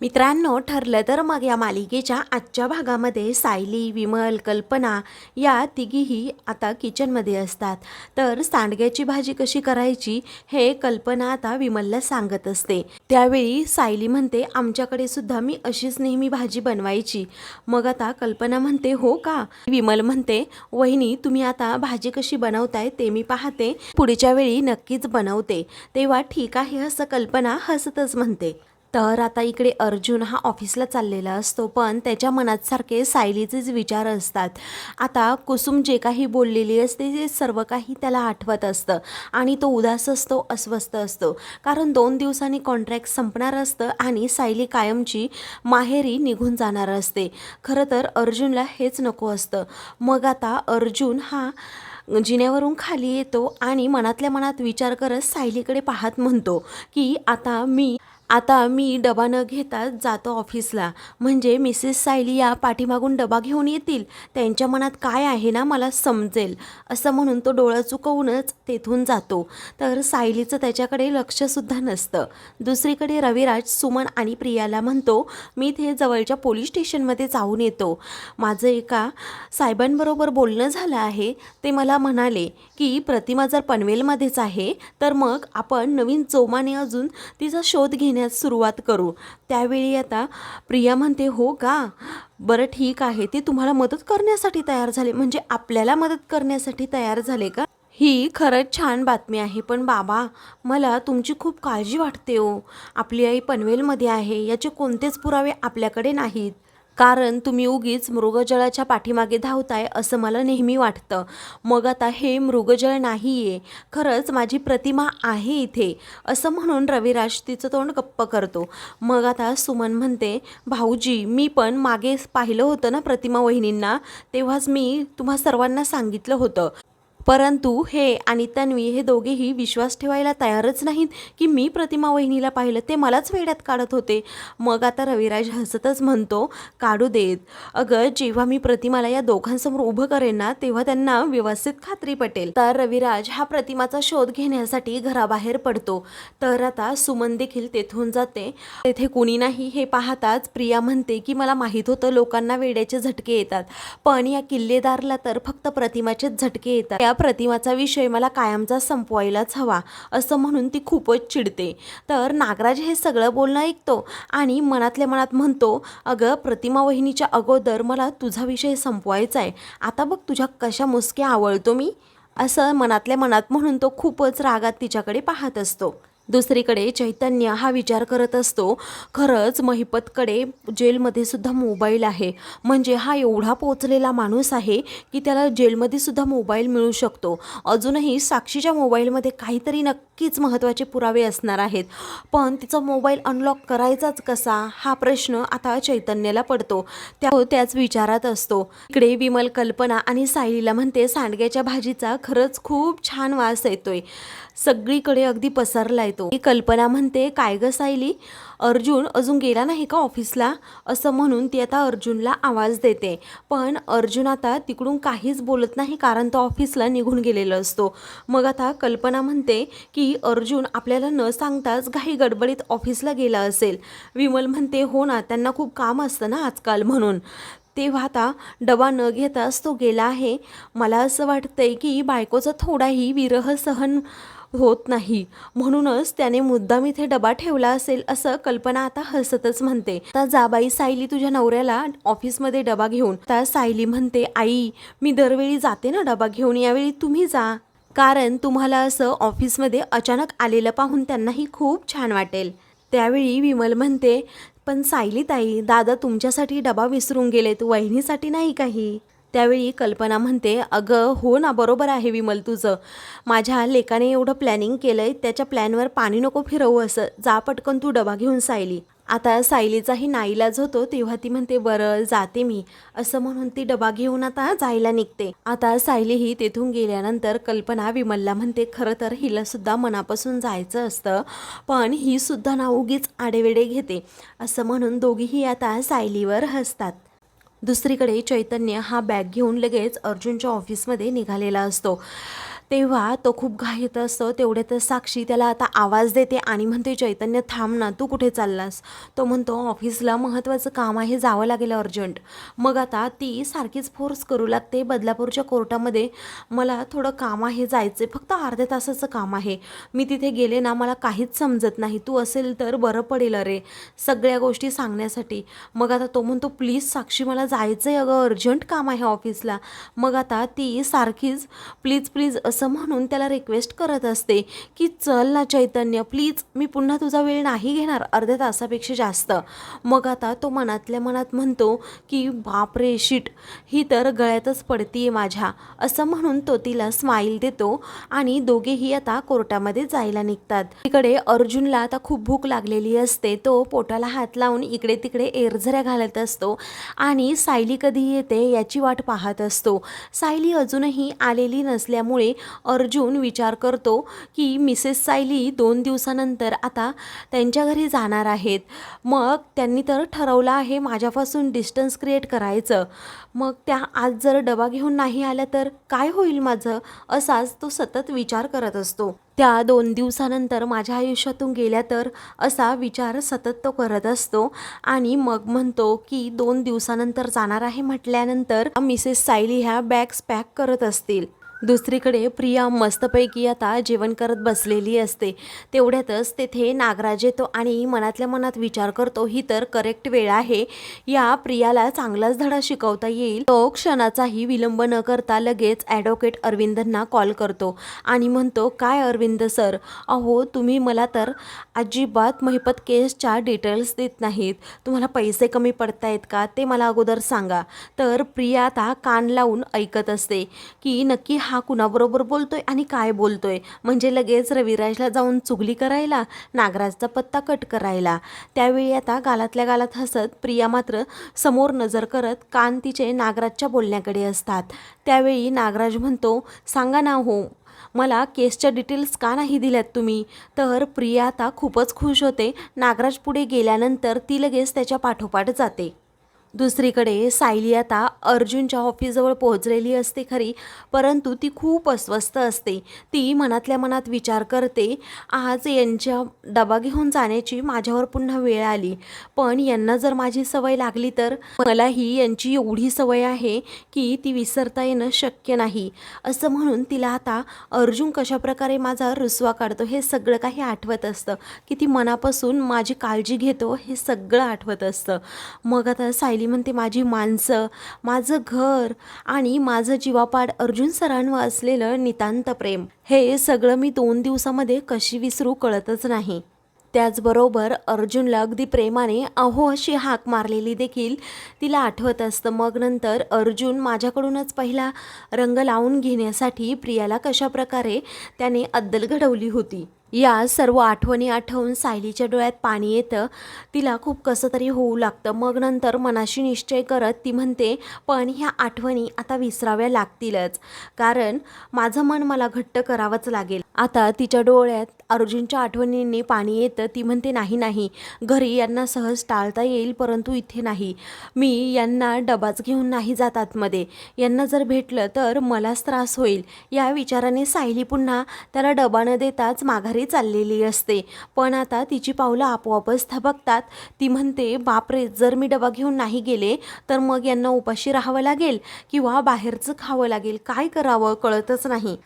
मित्रांनो ठरलं तर मग या मालिकेच्या आजच्या भागामध्ये सायली विमल कल्पना या तिघीही आता किचनमध्ये असतात. तर सांडग्याची भाजी कशी करायची हे कल्पना आता विमलला सांगत असते. त्यावेळी सायली म्हणते आमच्याकडे सुद्धा मी अशीच नेहमी भाजी बनवायची. मग आता कल्पना म्हणते हो का? विमल म्हणते वहिनी तुम्ही आता भाजी कशी बनवताय ते मी पाहते. पुढच्या वेळी नक्कीच बनवते. तेव्हा ठीक आहे असं कल्पना हसतच म्हणते. तर आता इकडे अर्जुन हा ऑफिसला चाललेला असतो पण त्याच्या मनात सारखे सायलीचेच विचार असतात. आता कुसुम जे काही बोललेली असते ते सर्व काही त्याला आठवत असतं आणि तो उदास असतो अस्वस्थ असतो. कारण दोन दिवसांनी कॉन्ट्रॅक्ट संपणार असतं आणि सायली कायमची माहेरी निघून जाणार असते. खरं तर अर्जुनला हेच नको असतं. मग आता अर्जुन हा जिन्यावरून खाली येतो आणि मनातल्या मनात विचार करत सायलीकडे पाहत म्हणतो की आता मी आता मी डबा न घेता जातो ऑफिसला. म्हणजे मिसेस सायली या पाठीमागून डबा घेऊन येतील. त्यांच्या मनात काय आहे ना मला समजेल. असं म्हणून तो डोळा चुकवूनच तेथून जातो. तर सायलीचं त्याच्याकडे लक्षसुद्धा नसतं. दुसरीकडे रविराज सुमन आणि प्रियाला म्हणतो मी ते जवळच्या पोलीस स्टेशनमध्ये जाऊन येतो. माझं एका साहेबांबरोबर बोलणं झालं आहे. ते मला म्हणाले की प्रतिमा जर पनवेलमध्येच आहे तर मग आपण नवीन जोमाने अजून तिचा शोध घेण्यास सुरुवात करू. त्यावेळी आता प्रिया म्हणते हो का? बरं ठीक आहे. ते तुम्हाला मदत करण्यासाठी तयार झाले. म्हणजे आपल्याला मदत करण्यासाठी तयार झाले का? ही खरंच छान बातमी आहे. पण बाबा मला तुमची खूप काळजी वाटते हो. आपली आई पनवेलमध्ये आहे. याचे कोणतेच पुरावे आपल्याकडे नाहीत. कारण तुम्ही उगीच मृगजळाच्या पाठीमागे धावताय असं मला नेहमी वाटतं. मग आता हे मृगजळ नाही आहे खरंच माझी प्रतिमा आहे इथे असं म्हणून रविराज तिचं तोंड गप्प करतो. मग आता सुमन म्हणते भाऊजी मी पण मागे पाहिलं होतं ना प्रतिमा वहिनींना तेव्हाच मी तुम्हा सर्वांना सांगितलं होतं. परंतु हे आणि तन्वी हे दोघेही विश्वास ठेवायला तयारच नाहीत की मी प्रतिमा वहिनीला पाहिलं ते मलाच वेड्यात काढत होते. मग आता रविराज हसतच म्हणतो काढू देत. अगं जेव्हा मी प्रतिमाला या दोघांसमोर उभं करेन ना तेव्हा त्यांना व्यवस्थित खात्री पटेल. तर रविराज हा प्रतिमाचा शोध घेण्यासाठी घराबाहेर पडतो. तर आता सुमन देखील तेथून जाते. तेथे कुणी नाही हे पाहताच प्रिया म्हणते की मला माहीत होतं लोकांना वेड्याचे झटके येतात. पण या किल्लेदारला तर फक्त प्रतिमाचेच झटके येतात. या प्रतिमाचा विषय मला कायमचा संपवायलाच हवा असं म्हणून ती खूपच चिडते. तर नागराज हे सगळं बोलणं ऐकतो आणि मनातल्या मनात म्हणतो अगं प्रतिमा वहिनीच्या अगोदर मला तुझा विषय संपवायचा आहे आता बघ तुझ्या कशा मुसक्या आवळतो मी. असं मनातल्या मनात म्हणून तो खूपच रागात तिच्याकडे पाहत असतो. दुसरीकडे चैतन्य हा विचार करत असतो खरंच महिपतकडे जेलमध्ये सुद्धा मोबाईल आहे. म्हणजे हा एवढा पोचलेला माणूस आहे की त्याला जेलमध्ये सुद्धा मोबाईल मिळू शकतो. अजूनही साक्षीच्या मोबाईलमध्ये काहीतरी नक्कीच महत्त्वाचे पुरावे असणार आहेत. पण तिचा मोबाईल अनलॉक करायचाच कसा? हा प्रश्न आता चैतन्याला पडतो. त्या तो त्याच विचारात असतो. इकडे विमल कल्पना आणि सायलीला म्हणते सांडग्याच्या भाजीचा खरंच खूप छान वास येतोय. सगळीकडे अगदी पसरला येतो ही कल्पना म्हणते काय ग सायली? अर्जुन अजून गेला नाही का ऑफिसला? असं म्हणून ती आता अर्जुनला आवाज देते. पण अर्जुन आता तिकडून काहीच बोलत नाही कारण तो ऑफिसला निघून गेलेला असतो. मग आता कल्पना म्हणते की अर्जुन आपल्याला न सांगताच घाई गडबडीत ऑफिसला गेला असेल. विमल म्हणते हो ना त्यांना खूप काम असतं ना आजकाल म्हणून. तेव्हा आता डबा न घेताच तो गेला आहे. मला असं वाटतंय की बायकोचा थोडाही विरह सहन होत नाही. म्हणूनच त्याने मुद्दाम इथे डबा ठेवला असेल असं कल्पना आता हसतच म्हणते. आता जाबाई सायली तुझ्या नवऱ्याला ऑफिसमध्ये डबा घेऊन. तर सायली म्हणते आई मी दरवेळी जाते ना डबा घेऊन. यावेळी तुम्ही जा. कारण तुम्हाला असं ऑफिसमध्ये अचानक आलेलं पाहून त्यांनाही खूप छान वाटेल. त्यावेळी विमल म्हणते पण सायली ताई दादा तुमच्यासाठी डबा विसरून गेलेत. वहिनीसाठी नाही काही? त्यावेळी कल्पना म्हणते अगं हो ना बरोबर आहे विमल तुझं. माझ्या लेकाने एवढं प्लॅनिंग केलं आहे त्याच्या प्लॅनवर पाणी नको फिरवू असं. जा पटकन तू डबा घेऊन सायली. आता सायलीचाही नाईलाज होतो तेव्हा ती म्हणते बरं जाते मी. असं म्हणून ती डबा घेऊन आता जायला निघते. आता सायली ही तेथून गेल्यानंतर कल्पना विमलला म्हणते खरं तर हिलासुद्धा मनापासून जायचं असतं पण ही सुद्धा ना उगीच आडेवेडे घेते. असं म्हणून दोघीही आता सायलीवर हसतात. दुसरीकडे चैतन्य हा बॅग घेऊन लगेच अर्जुनच्या ऑफिसमध्ये निघालेला असतो. तेव्हा तो खूप घाईत असतो तेवढ्यात साक्षी त्याला आता आवाज देते आणि म्हणते चैतन्य थांब ना तू कुठे चाललास? तो म्हणतो ऑफिसला महत्त्वाचं काम आहे जावं लागेल अर्जंट. मग आता ती सारखीच फोर्स करू लागते बदलापूरच्या कोर्टामध्ये मला थोडं काम आहे जायचं फक्त अर्ध्या तासाचं काम आहे. मी तिथे गेले ना मला काहीच समजत नाही. तू असेल तर बरं पडेल अरे सगळ्या गोष्टी सांगण्यासाठी. मग आता तो म्हणतो प्लीज साक्षी मला जायचं आहे अगं अर्जंट काम आहे ऑफिसला. मग आता ती सारखीच प्लीज प्लीज असं असं म्हणून त्याला रिक्वेस्ट करत असते की चल ना चैतन्य प्लीज मी पुन्हा तुझा वेळ नाही घेणार अर्ध्या तासापेक्षा जास्त. मग आता तो मनातल्या मनात म्हणतो की बाप रे शिट ही तर गळ्यातच पडतीये माझ्या. असं म्हणून तो तिला स्माईल देतो आणि दोघेही आता कोर्टामध्ये जायला निघतात. इकडे अर्जुनला आता खूप भूक लागलेली असते. तो पोटाला हात लावून इकडे तिकडे एरझऱ्या घालत असतो आणि सायली कधी येते याची वाट पाहत असतो. सायली अजूनही आलेली नसल्यामुळे अर्जुन विचार करतो की मिसेस सायली दोन दिवसानंतर आता त्यांच्या घरी जाणार आहेत. मग त्यांनी तर ठरवलं आहे माझ्यापासून डिस्टन्स क्रिएट करायचं. मग त्या आज जर डबा घेऊन नाही आल्या तर काय होईल माझं? असाच तो सतत विचार करत असतो. त्या दोन दिवसानंतर माझ्या आयुष्यातून गेल्या तर असा विचार सतत तो करत असतो. आणि मग म्हणतो की दोन दिवसानंतर जाणार आहे म्हटल्यानंतर मिसेस सायली ह्या बॅग्स पॅक करत असतील. दुसरीकडे प्रिया मस्तपैकी आता जेवण करत बसलेली असते. तेवढ्यातच तेथे नागराज येतो आणि मनातल्या मनात विचार करतो ही तर करेक्ट वेळ आहे. या प्रियाला चांगलाच धडा शिकवता येईल. तो क्षणाचाही विलंब न करता लगेच ॲडव्होकेट अरविंदांना कॉल करतो आणि म्हणतो काय अरविंद सर अहो तुम्ही मला तर अजिबात महिपत केसच्या डिटेल्स देत नाहीत. तुम्हाला पैसे कमी पडतायत का? ते मला अगोदर सांगा. तर प्रिया आता कान लावून ऐकत असते की नक्की हा कुणाबरोबर बोलतोय आणि काय बोलतोय? म्हणजे लगेच रविराजला जाऊन चुगली करायला नागराजचा पत्ता कट करायला. त्यावेळी आता गालातल्या गालात हसत प्रिया मात्र समोर नजर करत कान तिचे नागराजच्या बोलण्याकडे असतात. त्यावेळी नागराज म्हणतो सांगा ना हो मला केसच्या डिटेल्स का नाही दिल्यात तुम्ही? तर प्रिया आता खूपच खुश होते. नागराज पुढे गेल्यानंतर ती लगेच त्याच्या पाठोपाठ जाते. दुसरीकडे सायली आता अर्जुनच्या ऑफिसजवळ पोहोचलेली असते खरी परंतु ती खूप अस्वस्थ असते. ती मनातल्या मनात विचार करते आज यांच्या डबा घेऊन जाण्याची माझ्यावर पुन्हा वेळ आली. पण यांना जर माझी सवय लागली तर मलाही यांची एवढी सवय आहे की ती विसरता येणं शक्य नाही. असं म्हणून तिला आता अर्जुन कशाप्रकारे माझा रुसवा काढतो हे सगळं काही आठवत असतं. की ती मनापासून माझी काळजी घेतो हे सगळं आठवत असतं. मग आता सायली म्हणते माझी माणसं माझं घर आणि माझं जीवापाड अर्जुन सरांवर असलेलं नितांत प्रेम. हे सगळं मी दोन दिवसामध्ये कशी विसरू कळतच नाही. त्याचबरोबर अर्जुनला अगदी प्रेमाने अहो अशी हाक मारलेली देखील तिला आठवत असतं. मग नंतर अर्जुन माझ्याकडूनच पहिला रंग लावून घेण्यासाठी प्रियाला कशाप्रकारे त्याने अद्दल घडवली होती. या सर्व आठवणी आठवून सायलीच्या डोळ्यात पाणी येतं. तिला खूप कसं तरी होऊ लागतं. मग नंतर मनाशी निश्चय करत ती म्हणते पण ह्या आठवणी आता विसराव्या लागतीलच. कारण माझं मन मला घट्ट करावंच लागेल. आता तिच्या डोळ्यात अर्जुनच्या आठवणींनी पाणी येतं. ती म्हणते नाही नाही. घरी यांना सहज टाळता येईल परंतु इथे नाही. मी यांना डबाच घेऊन नाही जात आतमध्ये. यांना जर भेटलं तर मलाच त्रास होईल. या विचाराने सायली पुन्हा त्याला डबा न देताच माघारी चाललेली असते. पण आता तिची पावलं आपोआपच थबकतात. ती म्हणते बापरे जर मी डबा घेऊन नाही गेले तर मग यांना उपाशी राहावं लागेल? किंवा बाहेरचं खावं लागेल? काय करावं? कळतच नाही.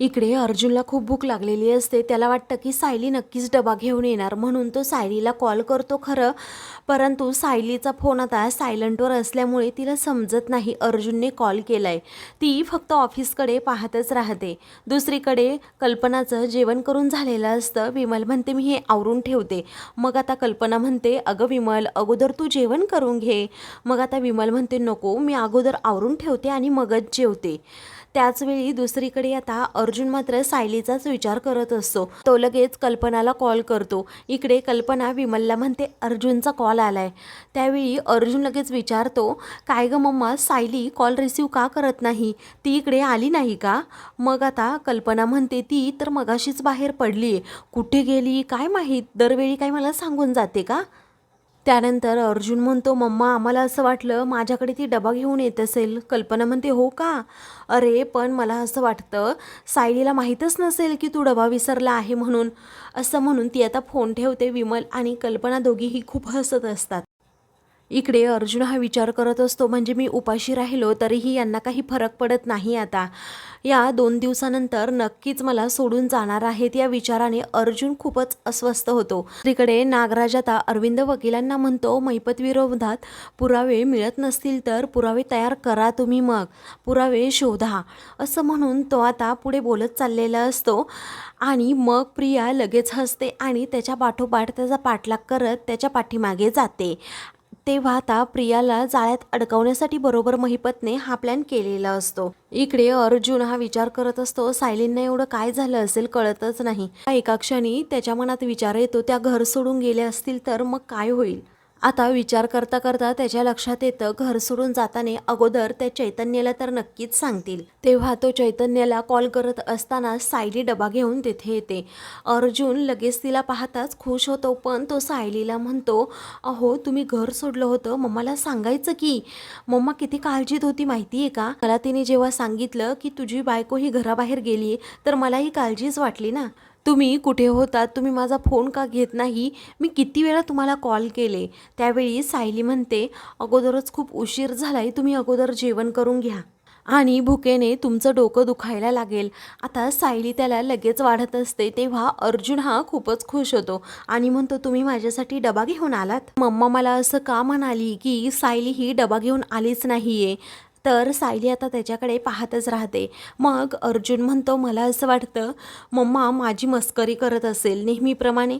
इकडे अर्जुनला खूप भूक लागलेली असते. त्याला वाटतं की सायली नक्कीच डबा घेऊन येणार. म्हणून तो सायलीला कॉल करतो खरं. परंतु सायलीचा फोन आता सायलंटवर असल्यामुळे तिला समजत नाही अर्जुनने कॉल केलाय. ती फक्त ऑफिसकडे पाहतच राहते. दुसरीकडे कल्पनाचं जेवण करून झालेलं असतं. विमल म्हणते मी हे आवरून ठेवते. मग आता कल्पना म्हणते अगं विमल अगोदर तू जेवण करून घे. मग आता विमल म्हणते नको मी अगोदर आवरून ठेवते आणि मगच जेवते. त्याचवेळी दुसरीकडे आता अर्जुन मात्र सायलीचाच विचार करत असतो. तो लगेच कल्पनाला कॉल करतो. इकडे कल्पना विमलला म्हणते अर्जुनचा कॉल आलाय. त्यावेळी अर्जुन लगेच विचारतो काय ग मम्मा सायली कॉल रिसीव का करत नाही? ती इकडे आली नाही का? मग आता कल्पना म्हणते ती तर मगाशीच बाहेर पडली कुठे गेली? काय माहीत? दरवेळी काय मला सांगून जाते का? त्यानंतर अर्जुन म्हणतो मम्मा आम्हाला असं वाटलं माझ्याकडे ती डबा घेऊन येत असेल. कल्पना म्हणते हो का? अरे पण मला असं वाटतं सायलीला माहीतच नसेल की तू डबा विसरला आहे म्हणून. असं म्हणून ती आता फोन ठेवते विमल आणि कल्पना दोघीही खूप हसत असतात. इकडे अर्जुन हा विचार करत असतो म्हणजे मी उपाशी राहिलो तरीही यांना काही फरक पडत नाही आता. या दोन दिवसानंतर नक्कीच मला सोडून जाणार आहेत या विचाराने अर्जुन खूपच अस्वस्थ होतो. तिकडे नागराज आता अरविंद वकिलांना म्हणतो मैपत विरोधात पुरावे मिळत नसतील तर पुरावे तयार करा तुम्ही मग. पुरावे शोधा. असं म्हणून तो आता पुढे बोलत चाललेला असतो आणि मग प्रिया लगेच हसते आणि त्याच्या पाठोपाठ त्याचा पाठलाग करत त्याच्या पाठीमागे जाते. तेव्हा आता प्रियाला जाळ्यात अडकवण्यासाठी बरोबर महिपतने हा प्लॅन केलेला असतो. इकडे अर्जुन हा विचार करत असतो सायलींना एवढं काय झालं असेल कळतच नाही. एका क्षणी त्याच्या मनात विचार येतो त्या घर सोडून गेल्या असतील तर मग काय होईल? आता विचार करता करता त्याच्या लक्षात येतं घर सोडून जाताना अगोदर त्या चैतन्याला तर नक्कीच सांगतील. तेव्हा तो चैतन्याला कॉल करत असताना सायली डबा घेऊन तिथे येते. अर्जुन लगेच तिला पाहताच खुश होतो पण तो सायलीला म्हणतो अहो तुम्ही घर सोडलं होतं मम्माला सांगायचं की? मम्मा किती काळजीत होती माहिती आहे का? मला तिने जेव्हा सांगितलं की तुझी बायको ही घराबाहेर गेली तर मलाही काळजीच वाटली ना. तुम्ही कुठे होतात तुम्ही माझा फोन का घेत नाही? मी किती वेळा तुम्हाला कॉल केले? त्यावेळी सायली म्हणते अगोदरच खूप उशीर झालाय तुम्ही अगोदर जेवण करून घ्या. आणि भुकेने तुमचं डोकं दुखायला लागेल. आता सायली त्याला लगेच वाढत असते तेव्हा अर्जुन हा खूपच खुश होतो आणि म्हणतो तुम्ही माझ्यासाठी डबा घेऊन आलात? मम्मा मला असं का म्हणाली की सायली ही डबा घेऊन आलीच नाहीये. तर सायली आता त्याच्याकडे पाहतच राहते. मग अर्जुन म्हणतो मला असं वाटतं मम्मा माझी मस्करी करत असेल नेहमीप्रमाणे.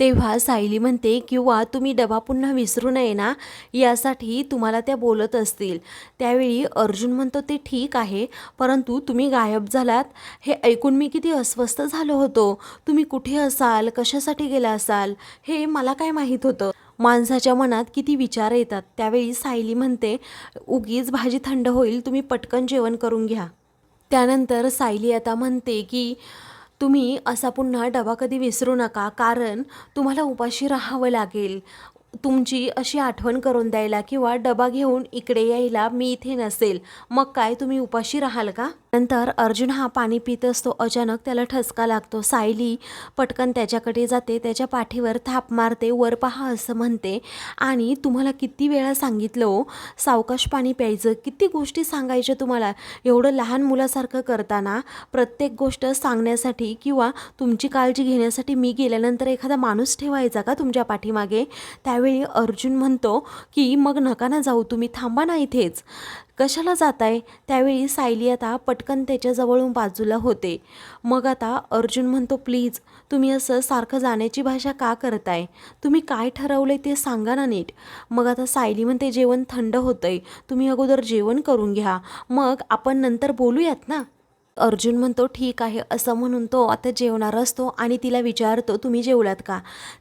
तेव्हा सायली म्हणते किंवा तुम्ही डबा पुन्हा विसरू नये ना यासाठी तुम्हाला त्या बोलत असतील. त्यावेळी अर्जुन म्हणतो ते ठीक आहे परंतु तुम्ही गायब झालात. हे ऐकून मी किती अस्वस्थ झालो होतो. तुम्ही कुठे असाल? कशासाठी गेला असाल? हे मला काय माहीत होतं? माणसाच्या मनात किती विचार येतात त्यावेळी सायली म्हणते उगीच भाजी थंड होईल तुम्ही पटकन जेवण करून घ्या. त्यानंतर सायली आता म्हणते की तुम्ही असा पुन्हा डबा कधी विसरू नका कारण तुम्हाला उपाशी राहावं लागेल. तुमची अशी आठवण करून द्यायला किंवा डबा घेऊन इकडे यायला मी इथे नसेल. मग काय तुम्ही उपाशी राहाल का? नंतर अर्जुन हा पाणी पित असतो. अचानक त्याला ठसका लागतो. सायली पटकन त्याच्याकडे जाते. त्याच्या पाठीवर थाप मारते. वर पहा असं म्हणते. आणि तुम्हाला किती वेळा सांगितलं हो सावकाश पाणी प्यायचं. किती गोष्टी सांगायच्या तुम्हाला. एवढं लहान मुलासारखं करताना प्रत्येक गोष्ट सांगण्यासाठी किंवा तुमची काळजी घेण्यासाठी मी गेल्यानंतर एखादा माणूस ठेवायचा का तुमच्या पाठीमागे? त्यावेळी अर्जुन म्हणतो की मग नका ना जाऊ. तुम्ही थांबा ना इथेच. कशाला जाताय? त्यावेळी सायली आता पटकन त्याच्याजवळून बाजूला होते. मग आता अर्जुन म्हणतो प्लीज तुम्ही असं सारखं जाण्याची भाषा का करताय? तुम्ही काय ठरवलंय ते सांगा ना नीट. मग आता सायली म्हणते जेवण थंड होतंय. तुम्ही अगोदर जेवण करून घ्या. मग आपण नंतर बोलूयात ना? अर्जुन म्हणतो ठीक आहे असं म्हणून तो आता जेवणार असतो आणि तिला विचारतो तुम्ही जेवलात का?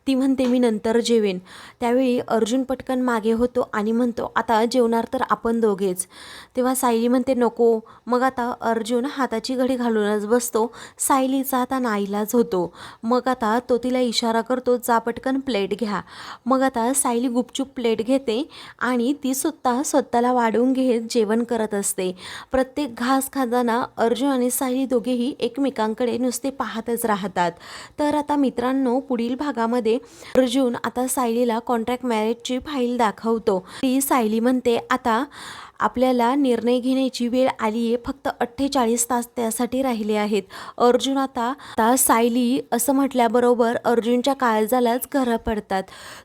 ती म्हणते मी नंतर जेवेन. त्यावेळी अर्जुन पटकन मागे होतो आणि म्हणतो आता जेवणार तर आपण दोघेच. तेव्हा सायली म्हणते नको. मग आता अर्जुन हाताची घडी घालूनच बसतो सायलीचा आता नाईलाज होतो. मग आता तो तिला इशारा करतो जा पटकन प्लेट घ्या. मग आता सायली गुपचूप प्लेट घेते आणि ती सुद्धा स्वतःला वाढवून घेत जेवण करत असते. प्रत्येक घास खाताना अर्जुन आणि सायली दोघेही एकमेकांकडे नुसते पाहतच राहतात. तर आता मित्रांनो पुढील भागामध्ये अर्जुन आता सायलीला कॉन्ट्रॅक्ट मॅरेजची फाईल दाखवतो. ती सायली म्हणते आता आपल्याला निर्णय घेण्याची वेळ आली आहे फक्त अठ्ठेचाळीस तास त्यासाठी राहिले आहेत. अर्जुन आता आता सायली असं म्हटल्याबरोबर अर्जुनच्या काळजालाच घरं पडतात.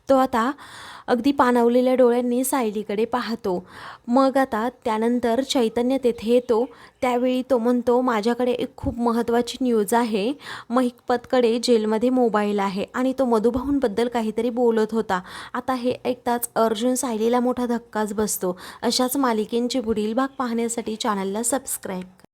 तो आता अगदी पाणावलेल्या डोळ्यांनी सायलीकडे पाहतो. मग आता त्यानंतर चैतन्य तेथे येतो. त्यावेळी तो म्हणतो माझ्याकडे एक खूप महत्त्वाची न्यूज आहे. महिकपतकडे जेलमध्ये मोबाईल आहे. आणि तो मधुभाऊंबद्दल काहीतरी बोलत होता. आता हे ऐकताच अर्जुन सायलीला मोठा धक्काच बसतो. अशाच मालिकेंचे पुढील भाग पाहण्यासाठी चॅनलला सबस्क्राईब